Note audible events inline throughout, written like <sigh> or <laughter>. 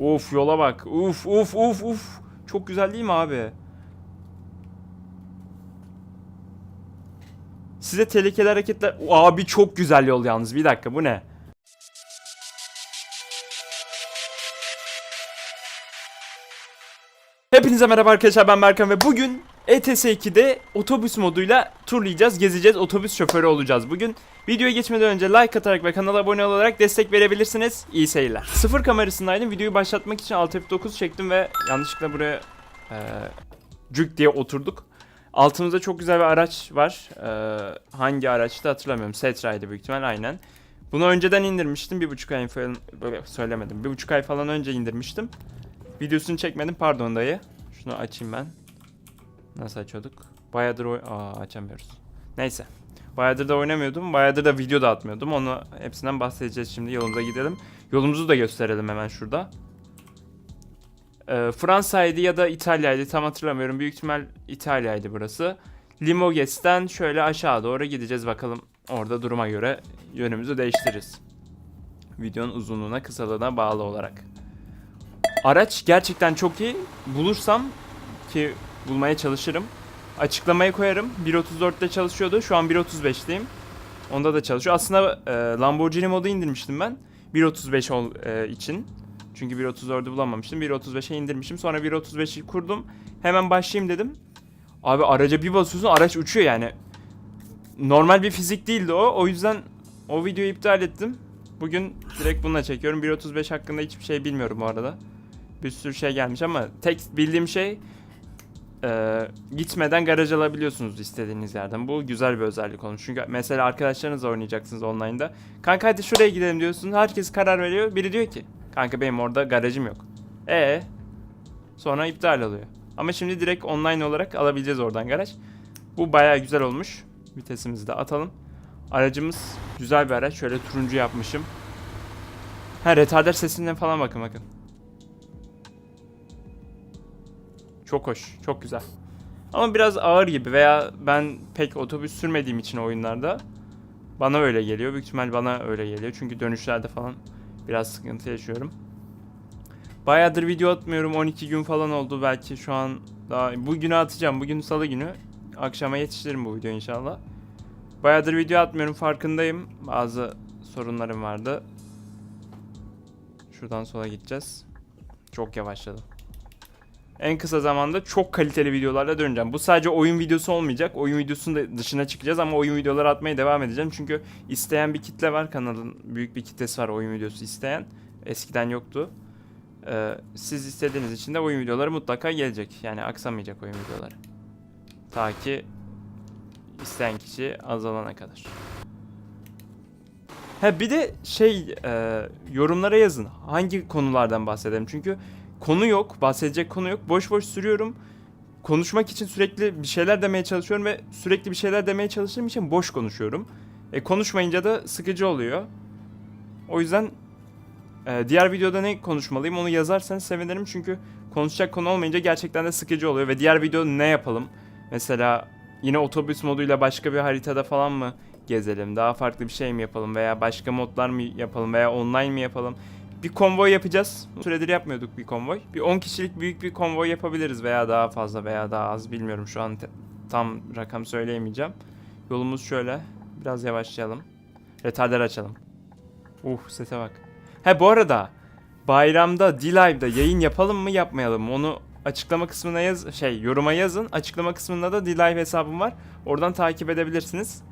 Of yola bak. Uf uf uf uf. Çok güzel değil mi abi? Size tehlikeli hareketler... Abi çok güzel yol yalnız. Bir dakika bu ne? Hepinize merhaba arkadaşlar ben Berkan ve bugün E ETS 2'de otobüs moduyla turlayacağız, gezeceğiz, otobüs şoförü olacağız. Bugün videoya geçmeden önce like atarak ve kanala abone olarak destek verebilirsiniz. İyi seyirler. Sıfır kamerasındaydım. Videoyu başlatmak için Alt F9 çektim ve yanlışlıkla buraya eee cük diye oturduk. Altımızda çok güzel bir araç var. Eee, hangi araçtı hatırlamıyorum. Setra'ydı büyük ihtimal aynen. Bunu önceden indirmiştim. Bir buçuk ay falan söylemedim. Bir buçuk ay falan önce indirmiştim. Videosunu çekmedim pardon dayı. Şunu açayım ben. Nasıl açıyorduk? Bayağıdır oy... Aa açamıyoruz. Neyse. Bayağıdır da oynamıyordum. Bayağıdır da video da atmıyordum. Onu hepsinden bahsedeceğiz şimdi. Yolumuza gidelim. Yolumuzu da gösterelim hemen şurada. Ee, Fransa'ydı ya da İtalya'ydı tam hatırlamıyorum. Büyük ihtimal İtalya'ydı burası. Limoges'ten şöyle aşağı doğru gideceğiz bakalım. Orada duruma göre yönümüzü değiştiririz. Videonun uzunluğuna kısalığına bağlı olarak. Araç gerçekten çok iyi. Bulursam ki bulmaya çalışırım. Açıklamaya koyarım. 1.34'te çalışıyordu. Şu an 1.35'teyim. Onda da çalışıyor. Aslında e, Lamborghini modu indirmiştim ben. 1.35 ol, e, için. Çünkü 1.34'ü bulamamıştım. 1.35'e indirmişim. Sonra 1.35'i kurdum. Hemen başlayayım dedim. Abi araca bir basıyorsun araç uçuyor yani. Normal bir fizik değildi o. O yüzden o videoyu iptal ettim. Bugün direkt bununla çekiyorum. 1.35 hakkında hiçbir şey bilmiyorum bu arada bir sürü şey gelmiş ama tek bildiğim şey e, gitmeden garaj alabiliyorsunuz istediğiniz yerden. Bu güzel bir özellik olmuş. Çünkü mesela arkadaşlarınızla oynayacaksınız online'da. Kanka hadi şuraya gidelim diyorsun. Herkes karar veriyor. Biri diyor ki kanka benim orada garajım yok. E sonra iptal oluyor. Ama şimdi direkt online olarak alabileceğiz oradan garaj. Bu bayağı güzel olmuş. Vitesimizi de atalım. Aracımız güzel bir araç. Şöyle turuncu yapmışım. Ha retarder sesinden falan bakın bakın. Çok hoş, çok güzel. Ama biraz ağır gibi veya ben pek otobüs sürmediğim için oyunlarda bana öyle geliyor. Büyük ihtimal bana öyle geliyor. Çünkü dönüşlerde falan biraz sıkıntı yaşıyorum. Bayağıdır video atmıyorum. 12 gün falan oldu belki şu an daha bugünü atacağım. Bugün salı günü. Akşama yetiştiririm bu videoyu inşallah. Bayağıdır video atmıyorum farkındayım. Bazı sorunlarım vardı. Şuradan sola gideceğiz. Çok yavaşladım en kısa zamanda çok kaliteli videolarla döneceğim. Bu sadece oyun videosu olmayacak. Oyun videosunun da dışına çıkacağız ama oyun videoları atmaya devam edeceğim. Çünkü isteyen bir kitle var. Kanalın büyük bir kitlesi var oyun videosu isteyen. Eskiden yoktu. Ee, siz istediğiniz için de oyun videoları mutlaka gelecek. Yani aksamayacak oyun videoları. Ta ki isteyen kişi azalana kadar. Ha bir de şey e, yorumlara yazın. Hangi konulardan bahsedelim? Çünkü konu yok, bahsedecek konu yok. Boş boş sürüyorum. Konuşmak için sürekli bir şeyler demeye çalışıyorum ve sürekli bir şeyler demeye çalıştığım için boş konuşuyorum. E konuşmayınca da sıkıcı oluyor. O yüzden e, diğer videoda ne konuşmalıyım onu yazarsanız sevinirim çünkü konuşacak konu olmayınca gerçekten de sıkıcı oluyor ve diğer video ne yapalım? Mesela yine otobüs moduyla başka bir haritada falan mı gezelim? Daha farklı bir şey mi yapalım veya başka modlar mı yapalım veya online mi yapalım? Bir konvoy yapacağız. Süredir yapmıyorduk bir konvoy. Bir 10 kişilik büyük bir konvoy yapabiliriz veya daha fazla veya daha az bilmiyorum şu an tam rakam söyleyemeyeceğim. Yolumuz şöyle. Biraz yavaşlayalım. Retarder açalım. Uh sese bak. He bu arada bayramda D-Live'da yayın yapalım mı yapmayalım mı onu açıklama kısmına yaz şey yoruma yazın. Açıklama kısmında da D-Live hesabım var. Oradan takip edebilirsiniz.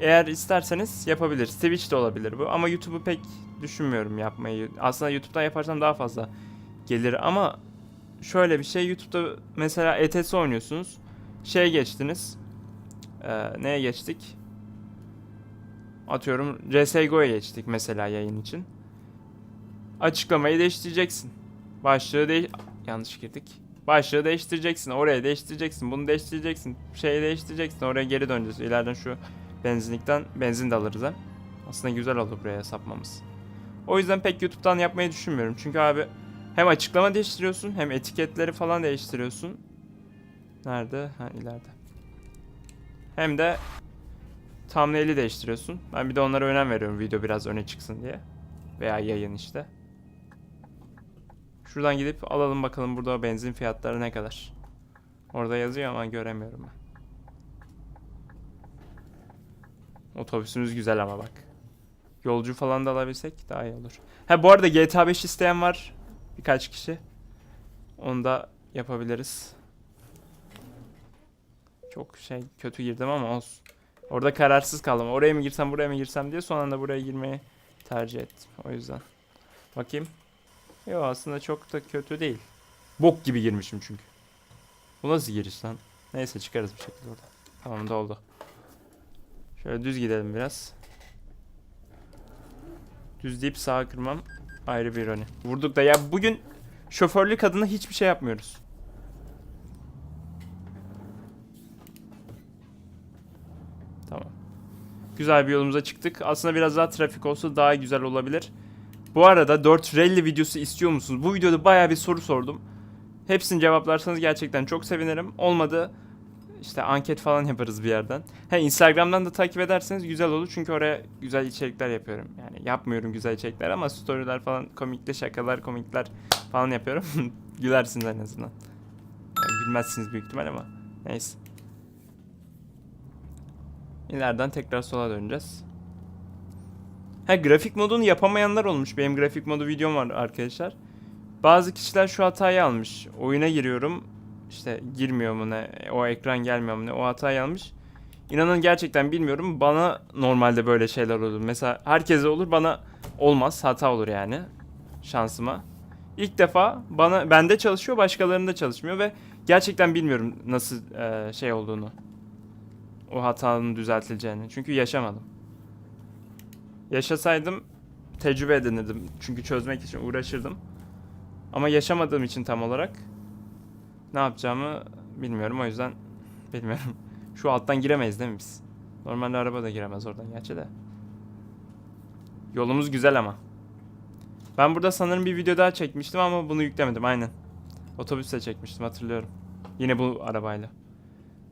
Eğer isterseniz yapabiliriz. Twitch de olabilir bu ama YouTube'u pek düşünmüyorum yapmayı. Aslında YouTube'dan yaparsam daha fazla gelir ama şöyle bir şey YouTube'da mesela ETS oynuyorsunuz. Şey geçtiniz. Ee, neye geçtik? Atıyorum CSGO'ya geçtik mesela yayın için. Açıklamayı değiştireceksin. Başlığı değiş... Yanlış girdik. Başlığı değiştireceksin. Oraya değiştireceksin. Bunu değiştireceksin. Şeyi değiştireceksin. Oraya geri döneceğiz. İleriden şu benzinlikten benzin de alırız ha. Aslında güzel olur buraya sapmamız. O yüzden pek YouTube'dan yapmayı düşünmüyorum. Çünkü abi hem açıklama değiştiriyorsun hem etiketleri falan değiştiriyorsun. Nerede? Ha ileride. Hem de thumbnail'i değiştiriyorsun. Ben bir de onlara önem veriyorum video biraz öne çıksın diye. Veya yayın işte. Şuradan gidip alalım bakalım burada benzin fiyatları ne kadar. Orada yazıyor ama göremiyorum ben. Otobüsümüz güzel ama bak. Yolcu falan da alabilsek daha iyi olur. Ha bu arada GTA 5 isteyen var. Birkaç kişi. Onu da yapabiliriz. Çok şey kötü girdim ama olsun. Orada kararsız kaldım. Oraya mı girsem buraya mı girsem diye son anda buraya girmeyi tercih ettim. O yüzden. Bakayım. Yok aslında çok da kötü değil. Bok gibi girmişim çünkü. Bu nasıl giriş lan? Neyse çıkarız bir şekilde oradan. Tamam da oldu. Şöyle düz gidelim biraz. Düz deyip sağa kırmam ayrı bir ironi. Vurduk da ya bugün şoförlük adına hiçbir şey yapmıyoruz. Tamam. Güzel bir yolumuza çıktık. Aslında biraz daha trafik olsa daha güzel olabilir. Bu arada 4 rally videosu istiyor musunuz? Bu videoda bayağı bir soru sordum. Hepsini cevaplarsanız gerçekten çok sevinirim. Olmadı işte anket falan yaparız bir yerden. He Instagram'dan da takip ederseniz güzel olur çünkü oraya güzel içerikler yapıyorum. Yani yapmıyorum güzel içerikler ama storyler falan komikli şakalar komikler falan yapıyorum. <laughs> Gülersiniz en azından. Yani gülmezsiniz büyük ihtimal ama neyse. İleriden tekrar sola döneceğiz. Ha grafik modunu yapamayanlar olmuş. Benim grafik modu videom var arkadaşlar. Bazı kişiler şu hatayı almış. Oyuna giriyorum. İşte girmiyor mu ne, o ekran gelmiyor mu ne, o hatayı almış. İnanın gerçekten bilmiyorum. Bana normalde böyle şeyler olur. Mesela herkese olur, bana olmaz. Hata olur yani. Şansıma. İlk defa bana bende çalışıyor, başkalarında çalışmıyor ve gerçekten bilmiyorum nasıl e, şey olduğunu. O hatanın düzeltileceğini. Çünkü yaşamadım. Yaşasaydım tecrübe edinirdim. Çünkü çözmek için uğraşırdım. Ama yaşamadığım için tam olarak ne yapacağımı bilmiyorum. O yüzden bilmiyorum. <laughs> Şu alttan giremeyiz değil mi biz? Normalde araba da giremez oradan gerçi de. Yolumuz güzel ama. Ben burada sanırım bir video daha çekmiştim ama bunu yüklemedim aynen. Otobüsle çekmiştim hatırlıyorum. Yine bu arabayla.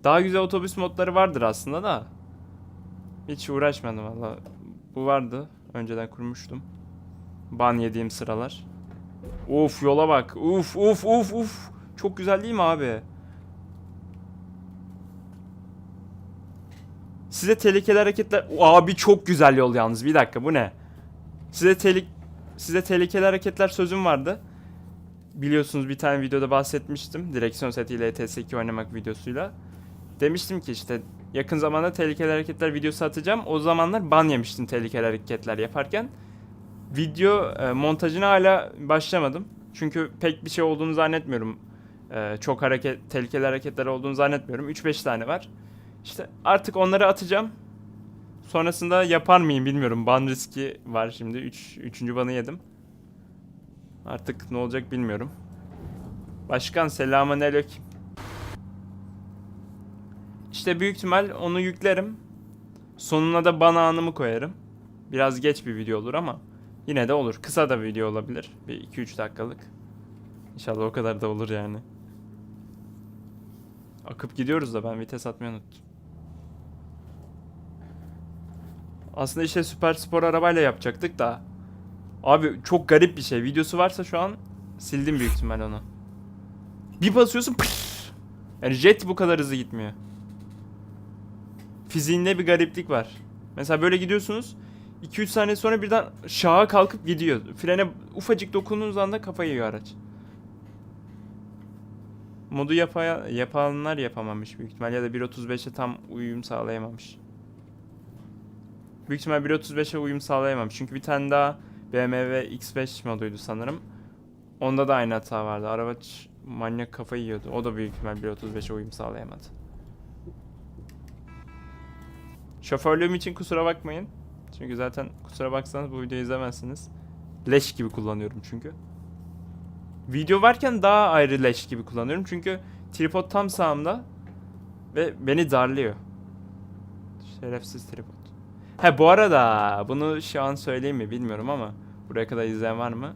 Daha güzel otobüs modları vardır aslında da. Hiç uğraşmadım valla. Bu vardı. Önceden kurmuştum. Ban yediğim sıralar. Uf yola bak. Uf uf uf uf. Çok güzel değil mi abi? Size tehlikeli hareketler... Abi çok güzel yol yalnız. Bir dakika bu ne? Size telik size tehlikeli hareketler sözüm vardı. Biliyorsunuz bir tane videoda bahsetmiştim. Direksiyon setiyle ETS2 oynamak videosuyla. Demiştim ki işte yakın zamanda tehlikeli hareketler videosu atacağım. O zamanlar ban yemiştim tehlikeli hareketler yaparken. Video e, montajına hala başlamadım. Çünkü pek bir şey olduğunu zannetmiyorum. E, çok hareket tehlikeli hareketler olduğunu zannetmiyorum. 3-5 tane var. İşte artık onları atacağım. Sonrasında yapar mıyım bilmiyorum. Ban riski var şimdi. 3 üç, 3. banı yedim. Artık ne olacak bilmiyorum. Başkan selamun aleyküm. İşte büyük ihtimal onu yüklerim. Sonuna da ban anımı koyarım. Biraz geç bir video olur ama yine de olur. Kısa da video olabilir. Bir 2-3 dakikalık. İnşallah o kadar da olur yani. Akıp gidiyoruz da ben vites atmayı unuttum. Aslında işte süper spor arabayla yapacaktık da. Abi çok garip bir şey. Videosu varsa şu an sildim büyük ihtimal onu. Bir basıyorsun pırs. Yani jet bu kadar hızlı gitmiyor. Fiziğinde bir gariplik var. Mesela böyle gidiyorsunuz. 2-3 saniye sonra birden şaha kalkıp gidiyor. Frene ufacık dokunduğunuz anda kafayı yiyor araç. Modu yapaya, yapanlar yapamamış büyük ihtimal ya da 1.35'e tam uyum sağlayamamış. Büyük ihtimal 1.35'e uyum sağlayamamış. Çünkü bir tane daha BMW X5 moduydu sanırım. Onda da aynı hata vardı. Araba manyak kafayı yiyordu. O da büyük ihtimal 1.35'e uyum sağlayamadı. Şoförlüğüm için kusura bakmayın. Çünkü zaten kusura baksanız bu videoyu izlemezsiniz. Leş gibi kullanıyorum çünkü. Video varken daha ayrı leş gibi kullanıyorum. Çünkü tripod tam sağımda ve beni darlıyor. Şerefsiz tripod. He bu arada bunu şu an söyleyeyim mi bilmiyorum ama buraya kadar izleyen var mı?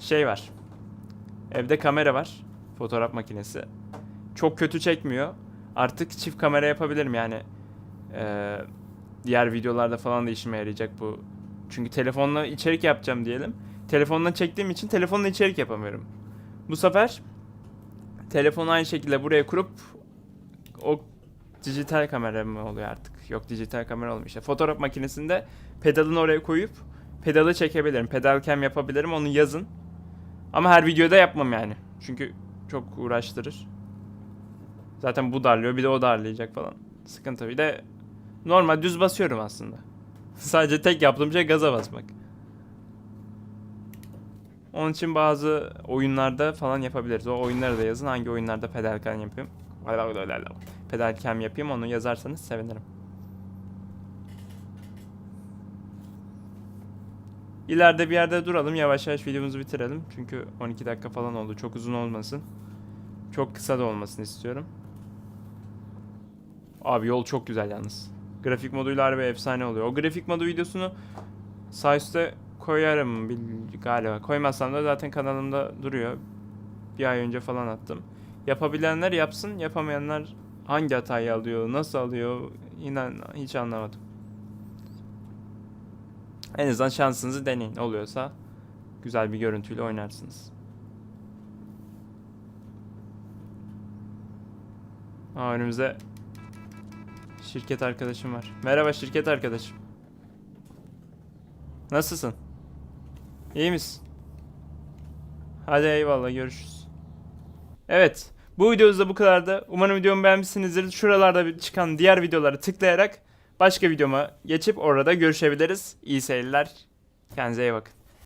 Şey var. Evde kamera var. Fotoğraf makinesi. Çok kötü çekmiyor. Artık çift kamera yapabilirim yani. Ee, diğer videolarda falan da işime yarayacak bu. Çünkü telefonla içerik yapacağım diyelim. Telefondan çektiğim için telefonla içerik yapamıyorum. Bu sefer telefonu aynı şekilde buraya kurup o dijital kamera mı oluyor artık? Yok dijital kamera olmuyor. Fotoğraf makinesinde pedalını oraya koyup pedalı çekebilirim. Pedal cam yapabilirim. Onu yazın. Ama her videoda yapmam yani. Çünkü çok uğraştırır. Zaten bu darlıyor bir de o darlayacak falan. Sıkıntı. Bir de normal düz basıyorum aslında. <laughs> Sadece tek yaptığım şey gaza basmak. Onun için bazı oyunlarda falan yapabiliriz. O oyunları da yazın. Hangi oyunlarda pedal cam yapayım? Pedal cam yapayım onu yazarsanız sevinirim. İleride bir yerde duralım. Yavaş yavaş videomuzu bitirelim. Çünkü 12 dakika falan oldu. Çok uzun olmasın. Çok kısa da olmasını istiyorum. Abi yol çok güzel yalnız. Grafik moduyla harbi efsane oluyor. O grafik modu videosunu sağ koyarım bil- galiba. Koymazsam da zaten kanalımda duruyor. Bir ay önce falan attım. Yapabilenler yapsın. Yapamayanlar hangi hatayı alıyor, nasıl alıyor inan hiç anlamadım. En azından şansınızı deneyin. Oluyorsa güzel bir görüntüyle oynarsınız. Aa, önümüzde şirket arkadaşım var. Merhaba şirket arkadaşım. Nasılsın? İyi misin? Hadi eyvallah görüşürüz. Evet. Bu videomuz da bu kadardı. Umarım videomu beğenmişsinizdir. Şuralarda çıkan diğer videoları tıklayarak başka videoma geçip orada görüşebiliriz. İyi seyirler. Kendinize iyi bakın.